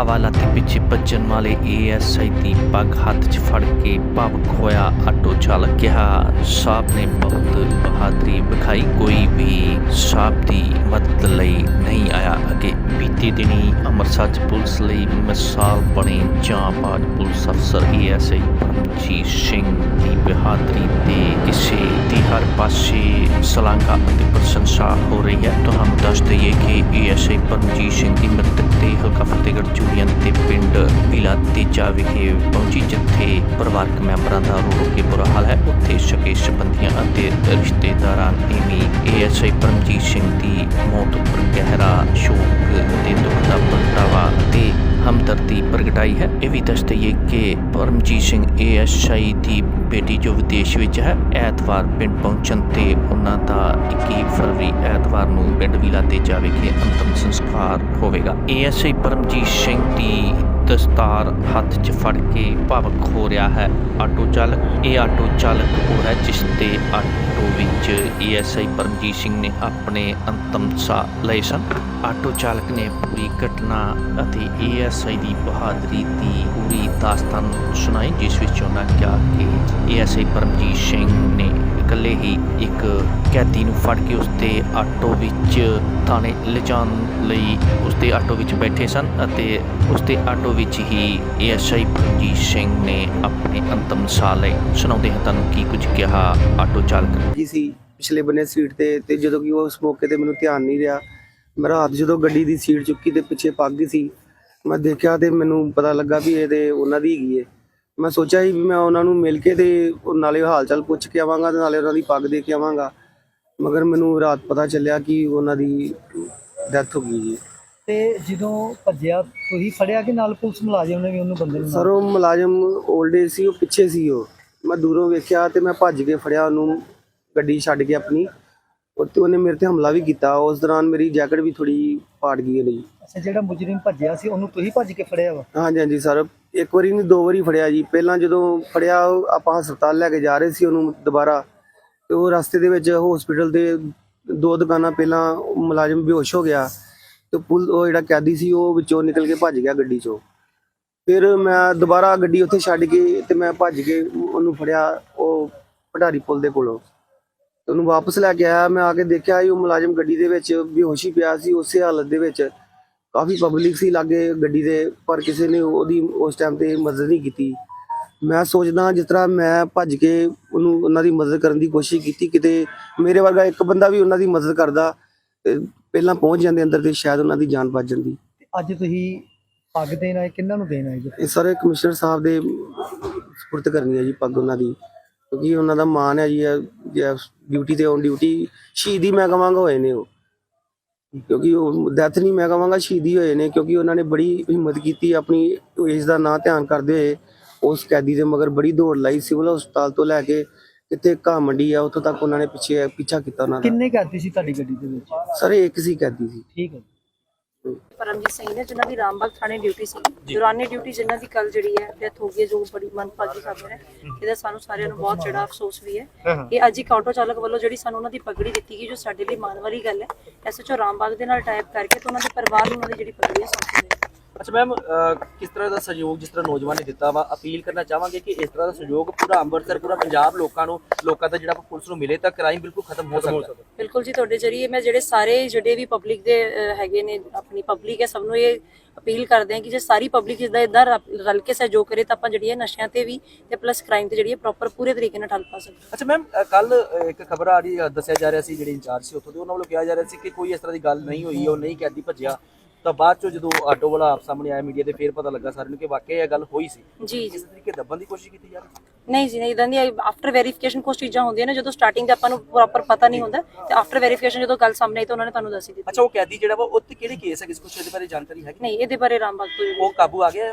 ਹਵਾਲਾ ਤੇ ਪਿੱਛੇ ਭੱਜਣ ਵਾਲੇ ਏਐਸਆਈ ਦੀ ਪੱਗ ਹੱਥ 'ਚ ਫੜ ਕੇ ਭਾਵੁਕ ਹੋਇਆ ਆਟੋ ਚਾਲਕ ਕਿਹਾ, ਸਾਹਿਬ ਨੇ ਬਹੁਤ ਬਹਾਦਰੀ ਵਿਖਾਈ, ਕੋਈ ਵੀ ਸਾਹਿਬ ਦੀ ਮਦਦ ਲਈ ਨਹੀਂ ਆਇਆ। ਅੱਗੇ ਬੀਤੇ ਦਿਨੀ ਅੰਮ੍ਰਿਤਸਰ 'ਚ ਪੁਲਿਸ ਲਈ ਮਿਸਾਲ ਬਣੇ ਜਾਂਬਾਜ਼ ਪੁਲਿਸ ਅਫਸਰ ਏਐਸਆਈ ਪਰਮਜੀਤ ਸਿੰਘ ਦੀ ਬਹਾਦਰੀ ਤੇ ਕਿਸੇ ਦੀ ਹਰ ਪਾਸੇ ਸਲਾਘਾ ਅਤੇ ਪ੍ਰਸ਼ੰਸਾ ਹੋ ਰਹੀ ਹੈ। ਤੁਹਾਨੂੰ ਦੱਸ ਦਈਏ ਕਿ ਏਐਸਆਈ ਪਰਮਜੀਤ ਸਿੰਘ ਦੀ ਮ੍ਰਿਤਕ ਹਲਕਾ ਫਤਿਹਗੜ੍ਹ ਚੂੜੀਆਂ ਦੇ ਪਿੰਡ ਵਿਲਾ ਤੇਜਾ ਵਿਖੇ ਪਹੁੰਚੀ, ਜਿੱਥੇ ਪਰਿਵਾਰਕ ਮੈਂਬਰਾਂ ਦਾ ਰੋ ਰੋ ਕੇ ਬੁਰਾ ਹਾਲ ਹੈ। ਉੱਥੇ ਸ਼ਕੇ ਸੰਬੰਧੀਆਂ ਅਤੇ ਰਿਸ਼ਤੇਦਾਰਾਂ ਨੇ ਵੀ ਏਐਸਆਈ ਪਰਮਜੀਤ ਸਿੰਘ ਦੀ ਮੌਤ ਉੱਪਰ ਗਹਿਰਾ ਸ਼ੋਕ ਤੇ ਦੁੱਖ ਦਾ ਪ੍ਰਗਟਾਵਾ ਤੇ ਹਮਦਰਦੀ ਪ੍ਰਗਟਾਈ ਹੈ। ਇਹ ਵੀ ਦੱਸ ਦਈਏ ਕਿ ਪਰਮਜੀਤ ਸਿੰਘ ਏਐਸਆਈ ਦੀ ਬੇਟੀ ਜੋ ਵਿਦੇਸ਼ ਵਿੱਚ ਹੈ, ਐਤਵਾਰ ਪਿੰਡ ਪਹੁੰਚਣ ਤੇ ਉਹਨਾਂ ਦਾ 21 ਫਰਵਰੀ ਐਤਵਾਰ ਨੂੰ ਪਿੰਡ ਵਿਲਾ ਤੇ ਜਾਵੇਗੇ। ਅੰਤਮ ਸੰਸਕਾਰ ਹੋਵੇਗਾ। ਏਐਸਆਈ ਪਰਮਜੀਤ ਸਿੰਘ ਦੀ ਦਸਤਾਰ ਹੱਥ 'ਚ ਫੜ ਕੇ ਭਾਵਕ ਹੋ ਰਿਹਾ ਹੈ। ਆਟੋ ਚਾਲਕ, ਇਹ ਆਟੋ ਚਾਲਕ ਉਹ ਹੈ ਜਿਸ ਦੇ ਆਟੋ ਵਿੱਚ ਏਐਸਆਈ ਪਰਮਜੀਤ ਸਿੰਘ ਨੇ ਆਪਣੇ ਅੰਤਮ ਸਾਹ ਲਏ ਸਨ। ਆਟੋ ਚਾਲਕ ਨੇ ਪੂਰੀ ਘਟਨਾ ਅਤੇ ਏਐਸਆਈ ਦੀ ਬਹਾਦਰੀ ਦੀ ਪੂਰੀ ਦਾਸਤਾਨ ਸੁਣਾਈ, ਜਿਸ ਵਿੱਚ ਉਹਨਾਂ ਕਿਹਾ ਕਿ ਏਐਸਆਈ ਪਰਮਜੀਤ ਸਿੰਘ ਨੇ ਇਕੱਲੇ ਹੀ ਇੱਕ ਕੈਦੀ ਨੂੰ ਫੜ ਕੇ ਉਸਦੇ ਆਟੋ ਵਿੱਚ ਥਾਣੇ ਲਿਜਾਣ ਲਈ ਉਸਦੇ ਆਟੋ ਵਿੱਚ ਬੈਠੇ ਸਨ ਅਤੇ ਉਸਦੇ ਆਟੋ ਵਿੱਚ ਹੀ ਏਐਸਆਈ ਪਰਮਜੀਤ ਸਿੰਘ ਨੇ ਆਪਣੇ ਅੰਤਮ ਸਾਹ ਲਏ ਸੁਣਾਉਂਦੇ ਹਾਂ ਤੁਹਾਨੂੰ ਕੀ ਕੁਝ ਕਿਹਾ ਆਟੋ ਚਾਲਕ ਨੇ। ਕੀ ਸੀ, ਪਿਛਲੇ ਬੰਨੇ ਸੀਟ ਤੇ ਤੇ ਜਦੋਂ ਕਿ ਉਹ ਉਸ ਮੌਕੇ ਤੇ ਮੈਨੂੰ ਧਿਆਨ ਨਹੀਂ ਰਿਹਾ ਮੇਰਾ ਹੱਥ ਜਦੋਂ ਗੱਡੀ ਦੀ ਸੀਟ ਚੁੱਕੀ ਤੇ ਪਿੱਛੇ ਪੱਗ ਸੀ, ਮੈਂ ਦੇਖਿਆ ਤੇ ਮੈਨੂੰ ਪਤਾ ਲੱਗਾ ਵੀ ਇਹ ਤੇ ਉਹਨਾਂ ਦੀ ਹੈਗੀ ਹੈ ਮੈਂ ਸੋਚਿਆ ਸੀ ਵੀ ਮੈਂ ਉਹਨਾਂ ਨੂੰ ਮਿਲ ਕੇ ਤੇ ਉਹ ਨਾਲੇ ਹਾਲ ਚਾਲ ਪੁੱਛ ਕੇ ਆਵਾਂਗਾ ਤੇ ਨਾਲੇ ਉਹਨਾਂ ਦੀ ਪੱਗ ਦੇ ਕੇ ਆਵਾਂਗਾ। ਮਗਰ ਮੈਨੂੰ ਰਾਤ ਪਤਾ ਚੱਲਿਆ ਕਿ ਉਹਨਾਂ ਦੀ ਡੈਥ ਹੋ ਗਈ ਜੀ। ਤੇ ਜਦੋਂ ਭੱਜਿਆ ਤੁਸੀਂ ਫੜਿਆ ਕਿ ਨਾਲ ਪੁਲਿਸ ਮੁਲਾਜ਼ਮ ਨੇ ਵੀ ਉਹਨੂੰ ਬੰਦੇ ਨੂੰ ਸਰ ਉਹ ਮੁਲਾਜ਼ਮ 올ਡ ਏਜ ਸੀ ਉਹ ਪਿੱਛੇ ਸੀ ਉਹ। ਮੈਂ ਦੂਰੋਂ ਵੇਖਿਆ ਤੇ ਮੈਂ ਭੱਜ ਕੇ ਫੜਿਆ ਉਹਨੂੰ ਗੱਡੀ ਛੱਡ ਕੇ ਆਪਣੀ। ਉਹ ਤੇ ਉਹਨੇ ਮੇਰੇ ਤੇ ਹਮਲਾ ਵੀ ਕੀਤਾ। ਉਸ ਦੌਰਾਨ ਮੇਰੀ ਜੈਕਟ ਵੀ ਥੋੜੀ ਪਾੜ ਗਈ ਉਹਦੀ। ਅੱਛਾ ਜਿਹੜਾ ਮੁਜਰਮ ਭੱਜਿਆ ਸੀ ਉਹਨੂੰ ਤੁਸੀਂ ਭੱਜ ਕੇ ਫੜਿਆ ਵਾ? ਹਾਂਜੀ ਹਾਂਜੀ ਸਰ। ਇੱਕ ਵਾਰੀ ਨਹੀਂ, ਦੋ ਵਾਰੀ ਫੜਿਆ ਜੀ। ਪਹਿਲਾਂ ਜਦੋਂ ਫੜਿਆ, ਉਹ ਆਪਾਂ ਹਸਪਤਾਲ ਲੈ ਕੇ ਜਾ ਰਹੇ ਸੀ ਉਹਨੂੰ ਦੁਬਾਰਾ, ਤੇ ਉਹ ਰਸਤੇ ਦੇ ਵਿੱਚ ਹਸਪੀਟਲ ਦੇ ਦੋ ਦੁਕਾਨਾਂ ਪਹਿਲਾਂ ਮੁਲਾਜ਼ਮ ਬੇਹੋਸ਼ ਹੋ ਗਿਆ, ਤੇ ਪੁਲ ਉਹ ਜਿਹੜਾ ਕੈਦੀ ਸੀ, ਉਹ ਵਿੱਚੋਂ ਨਿਕਲ ਕੇ ਭੱਜ ਗਿਆ ਗੱਡੀ 'ਚੋਂ। ਫਿਰ ਮੈਂ ਦੁਬਾਰਾ ਗੱਡੀ ਉੱਥੇ ਛੱਡ ਕੇ ਤੇ ਮੈਂ ਭੱਜ ਕੇ ਉਹਨੂੰ ਫੜਿਆ, ਉਹ ਪਟਾਰੀ ਪੁਲ ਦੇ ਕੋਲੋਂ। ਤੇ ਉਹਨੂੰ ਵਾਪਸ ਲੈ ਕੇ ਆਇਆ, ਮੈਂ ਆ ਕੇ ਦੇਖਿਆ, ਇਹ ਉਹ ਮੁਲਾਜ਼ਮ ਗੱਡੀ ਦੇ ਵਿੱਚ ਬੇਹੋਸ਼ੀ ਪਿਆ ਸੀ, ਉਸੇ ਹਾਲਤ ਦੇ ਵਿੱਚ। ਕਾਫੀ ਪਬਲਿਕ ਸੀ ਲਾਗੇ ਗੱਡੀ ਦੇ ਪਰ ਕਿਸੇ ਨੇ ਉਹਦੀ ਉਸ ਟਾਈਮ ਤੇ ਮਦਦ ਨਹੀਂ ਕੀਤੀ। ਮੈਂ ਸੋਚਦਾ ਜਿਸ ਤਰ੍ਹਾਂ ਮੈਂ ਭੱਜ ਕੇ ਉਹਨੂੰ ਉਹਨਾਂ ਦੀ ਮਦਦ ਕਰਨ ਦੀ ਕੋਸ਼ਿਸ਼ ਕੀਤੀ ਕਿਤੇ ਮੇਰੇ ਵਰਗਾ ਇੱਕ ਬੰਦਾ ਵੀ ਉਹਨਾਂ ਦੀ ਮਦਦ ਕਰਦਾ ਪਹਿਲਾਂ ਪਹੁੰਚ ਜਾਂਦੇ ਅੰਦਰ ਤੇ ਸ਼ਾਇਦ ਉਹਨਾਂ ਦੀ ਜਾਨ ਬਚ ਜਾਂਦੀ। ਅੱਜ ਤੁਸੀਂ ਪੱਗ ਦੇਣ ਆਏ ਕਿੰਨਾਂ ਨੂੰ ਦੇਣ ਆਏ ਜੀ? ਇਹ ਸਾਰੇ ਕਮਿਸ਼ਨਰ ਸਾਹਿਬ ਦੇ ਸਪੁਰਦ ਕਰਨੀ ਹੈ ਜੀ ਪੱਗ ਉਹਨਾਂ ਦੀ ਕਿਉਂਕਿ ਉਹਨਾਂ ਦਾ ਮਾਨ ਹੈ ਜੀ ਡਿਊਟੀ ਤੇ ਔਨ ਡਿਊਟੀ ਸ਼ਹੀਦੀ ਮੈਂ ਕਵਾਂਗਾ ਹੋਏ ਨੇ ਉਹ। ਕਿਉਂਕਿ ਉਹ ਡੈਥ ਨਹੀਂ ਮੈਂ ਕਵਾਂਗਾ ਸ਼ਹੀਦੀ ਹੋਏ ਨੇ ਕਿਉਂਕਿ ਉਹਨਾਂ ਨੇ ਬੜੀ ਹਿੰਮਤ ਕੀਤੀ ਆਪਣੀ ਏਜ ਦਾ ਨਾਂ ਧਿਆਨ ਕਰਦੇ ਹੋਏ ਉਸ ਕੈਦੀ ਦੇ ਮਗਰ ਬੜੀ ਦੌੜ ਲਾਈ ਸਿਵਲ ਹਸਪਤਾਲ ਤੋਂ ਲੈ ਕੇ ਕਿਤੇ ਘਾਹ ਮੰਡੀ ਆ ਉੱਥੋਂ ਤੱਕ ਉਹਨਾਂ ਨੇ ਪਿੱਛੇ ਪਿੱਛਾ ਕੀਤਾ ਉਹਨਾਂ ਦਾ। ਕਿੰਨੇ ਕਰਦੀ ਸੀ ਤੁਹਾਡੀ ਗੱਡੀ ਦੇ ਵਿੱਚ? ਸਾਰੇ ਇੱਕ ਸੀ ਕੈਦੀ ਸੀ। ਠੀਕ ਹੈ। ਪਰਮਜੀਤ ਸਿੰਘ ਨੇ ਜਿਨ੍ਹਾਂ ਦੀ ਰਾਮਬਾਗ ਥਾਣੇ ਡਿਊਟੀ ਸੀ ਦੌਰਾਨੇ ਡਿਊਟੀ ਜਿਨ੍ਹਾਂ ਦੀ ਕੱਲ ਜਿਹੜੀ ਹੈ ਡੈਥ ਹੋ ਗਈ ਜੋ ਬੜੀ ਮਨਭਾਗੀ ਖਬਰ ਹੈ ਇਹਦਾ ਸਾਨੂੰ ਸਾਰਿਆਂ ਨੂੰ ਬਹੁਤ ਜਿਹੜਾ ਅਫਸੋਸ ਵੀ ਹੈ। ਇਹ ਅੱਜ ਇੱਕ ਆਟੋ ਚਾਲਕ ਵੱਲੋਂ ਜਿਹੜੀ ਸਾਨੂੰ ਉਹਨਾਂ ਦੀ ਪਗੜੀ ਦਿੱਤੀ ਗਈ ਜੋ ਸਾਡੇ ਲਈ ਮਾਣ ਵਾਲੀ ਗੱਲ ਹੈ ਐਸਐਚਓ ਰਾਮਬਾਗ ਦੇ ਨਾਲ ਟਾਈਪ ਕਰਕੇ ਤੇ ਉਹਨਾਂ ਦੇ ਪਰਿਵਾਰ ਨੂੰ ਉਹਨਾਂ ਦੀ ਜਿਹੜੀ ਪਗੜੀ ਹੈ ਸੌਂਪੀ ਗਈ। ਅੱਛਾ ਮੈਮ ਕਿਸ ਤਰ੍ਹਾਂ ਦਾ ਸਹਿਯੋਗ ਜਿਸ ਤਰ੍ਹਾਂ ਨੌਜਵਾਨ ਨੇ ਦਿੱਤਾ ਵਾ ਅਪੀਲ ਕਰਨਾ ਚਾਹਾਂਗੇ ਕਿ ਇਸ ਤਰ੍ਹਾਂ ਦਾ ਸਹਿਯੋਗ ਪੂਰਾ ਅੰਮ੍ਰਿਤਸਰ ਪੂਰਾ ਪੰਜਾਬ ਲੋਕਾਂ ਨੂੰ ਲੋਕਾਂ ਦਾ ਜਿਹੜਾ ਪੁਲਿਸ ਨੂੰ ਮਿਲੇ ਤਾਂ ਕ੍ਰਾਈਮ ਬਿਲਕੁਲ ਖਤਮ ਹੋ ਸਕਦਾ। ਬਿਲਕੁਲ ਜੀ ਤੁਹਾਡੇ ਜਰੀਏ ਮੈਂ ਜਿਹੜੇ ਸਾਰੇ ਜਿਹੜੇ ਵੀ ਪਬਲਿਕ ਦੇ ਹੈਗੇ ਨੇ ਆਪਣੀ ਪਬਲਿਕ ਹੈ ਸਭ ਨੂੰ ਇਹ ਅਪੀਲ ਕਰਦੇ ਹਾਂ ਕਿ ਜੇ ਸਾਰੀ ਪਬਲਿਕ ਇਸਦਾ ਇਦਾਂ ਰਲ ਕੇ ਸਹਿਯੋਗ ਕਰੇ ਤਾਂ ਆਪਾਂ ਜਿਹੜੀ ਨਸ਼ਿਆਂ ਤੇ ਵੀ ਤੇ ਪਲੱਸ ਕ੍ਰਾਈਮ ਤੇ ਜਿਹੜੀ ਹੈ ਪ੍ਰੋਪਰ ਪੂਰੇ ਤਰੀਕੇ ਨਾਲ ਠੱਲ ਪਾ ਸਕਦੇ। ਅੱਛਾ ਮੈਮ ਕੱਲ ਇੱਕ ਖਬਰ ਆ ਰਹੀ ਦੱਸਿਆ ਜਾ ਰਿਹਾ ਸੀ ਜਿਹੜੇ ਇੰਚਾਰਜ ਸੀ ਉੱਥੋਂ ਦੇ ਉਹਨਾਂ ਵੱਲੋਂ ਕਿਹਾ ਜਾ ਰਿਹਾ ਸੀ ਕਿ ਕੋਈ ਇਸ ਤਰ੍ਹਾਂ ਦੀ ਗੱਲ ਨਹੀਂ ਹੋਈ ਉਹ ਨਹੀਂ ਕੈਦੀ ਭੱਜਿਆ। ਤਾਂ ਬਾਅਦ ਚੋਂ ਜਦੋਂ ਆਟੋ ਵਾਲਾ ਆਪ ਸਾਹਮਣੇ ਆਇਆ ਮੀਡੀਆ ਤੇ ਫੇਰ ਪਤਾ ਲੱਗਾ ਸਾਰਿਆਂ ਨੂੰ ਕਿ ਵਾਕਿਆ ਇਹ ਗੱਲ ਹੋਈ ਸੀ। ਜੀ ਜੀ। ਇਸ ਤਰੀਕੇ ਦੱਬਣ ਦੀ ਕੋਸ਼ਿਸ਼ ਕੀਤੀ ਜਾ ਰਹੀ ਸੀ ਨਹੀਂ ਜੀ ਨਹੀਂ ਇਦਾਂ ਦੀ ਆਫਟਰ ਵੈਰੀਫਿਕੇਸ਼ਨ ਕੁਝ ਚੀਜ਼ਾਂ ਹੁੰਦੀਆਂ ਨੇ ਜਦੋਂ ਸਟਾਰਟਿੰਗ ਤੇ ਆਪਾਂ ਨੂੰ ਪ੍ਰੋਪਰ ਪਤਾ ਨਹੀਂ ਹੁੰਦਾ ਤੇ ਆਫਟਰ ਵੈਰੀਫਿਕੇਸ਼ਨ ਜਦੋਂ ਗੱਲ ਸਾਹਮਣੇ ਆਈ ਤਾਂ ਉਹਨਾਂ ਨੇ ਤੁਹਾਨੂੰ ਦੱਸ ਹੀ ਦਿੱਤੀ। ਅੱਛਾ ਉਹ ਕੈਦੀ ਜਿਹੜਾ ਵਾ ਉਹ ਤੇ ਕਿਹੜੇ ਕੇਸ ਹੈ ਕਿਸ ਕੁਛ ਇਹਦੇ ਬਾਰੇ ਜਾਣਕਾਰੀ ਹੈਗੀ? ਨਹੀਂ ਇਹਦੇ ਬਾਰੇ ਰਾਮਬਾਗ ਤੋਂ ਉਹ ਕਾਬੂ ਆ ਗਿਆ ਹੈ?